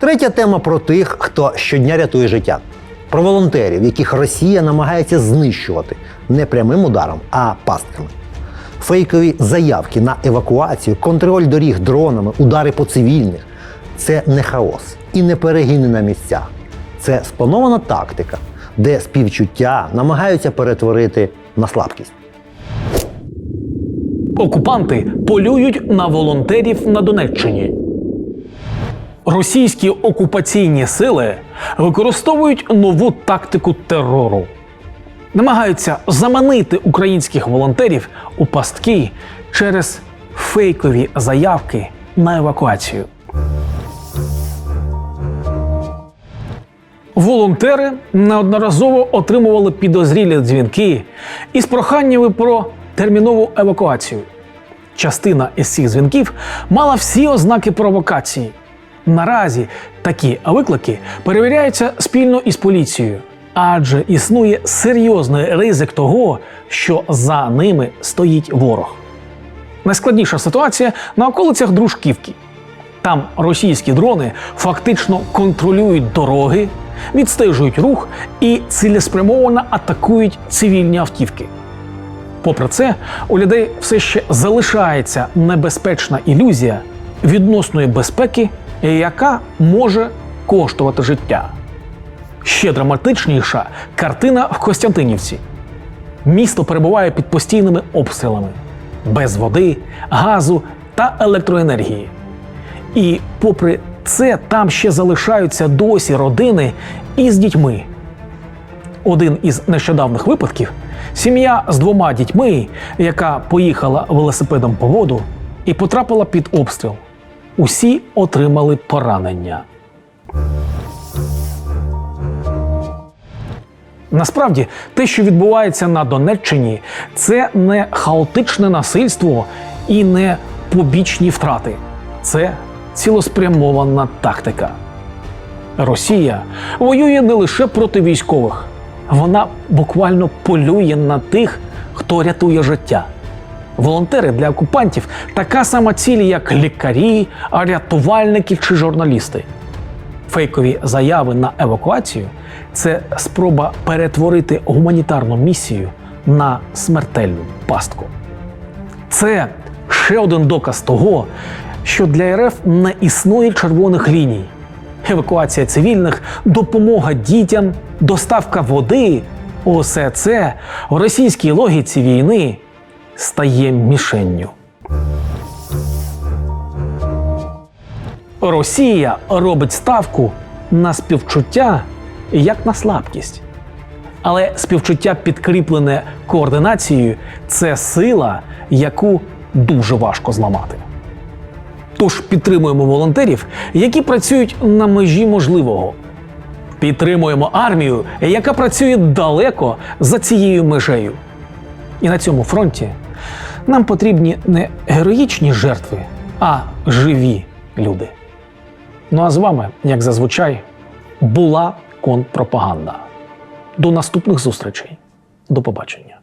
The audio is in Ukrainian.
Третя тема про тих, хто щодня рятує життя. Про волонтерів, яких Росія намагається знищувати не прямим ударом, а пастками. Фейкові заявки на евакуацію, контроль доріг дронами, удари по цивільних це не хаос і не перегіни на місцях. Це спланована тактика, де співчуття намагаються перетворити на слабкість. Окупанти полюють на волонтерів на Донеччині. Російські окупаційні сили використовують нову тактику терору. Намагаються заманити українських волонтерів у пастки через фейкові заявки на евакуацію. Волонтери неодноразово отримували підозрілі дзвінки із проханнями про термінову евакуацію. Частина із цих дзвінків мала всі ознаки провокації. Наразі такі виклики перевіряються спільно із поліцією, адже існує серйозний ризик того, що за ними стоїть ворог. Найскладніша ситуація на околицях Дружківки. Там російські дрони фактично контролюють дороги, відстежують рух і цілеспрямовано атакують цивільні автівки. Попри це, у людей все ще залишається небезпечна ілюзія відносної безпеки, яка може коштувати життя. Ще драматичніша картина в Костянтинівці. Місто перебуває під постійними обстрілами без води, газу та електроенергії. І попри це, там ще залишаються досі родини із дітьми. Один із нещодавних випадків сім'я з двома дітьми, яка поїхала велосипедом по воду і потрапила під обстріл. Усі отримали поранення. Насправді, те, що відбувається на Донеччині, це не хаотичне насильство і не побічні втрати. Це цілеспрямована тактика. Росія воює не лише проти військових, вона буквально полює на тих, хто рятує життя. Волонтери для окупантів така сама ціль, як лікарі, рятувальники чи журналісти. Фейкові заяви на евакуацію це спроба перетворити гуманітарну місію на смертельну пастку. Це ще один доказ того, що для РФ не існує червоних ліній. Евакуація цивільних, допомога дітям, доставка води усе це в російській логіці війни стає мішенню. Росія робить ставку на співчуття як на слабкість. Але співчуття, підкріплене координацією, це сила, яку дуже важко зламати. Тож підтримуємо волонтерів, які працюють на межі можливого. Підтримуємо армію, яка працює далеко за цією межею. І на цьому фронті нам потрібні не героїчні жертви, а живі люди. Ну а з вами, як зазвичай, була контрпропаганда. До наступних зустрічей. До побачення.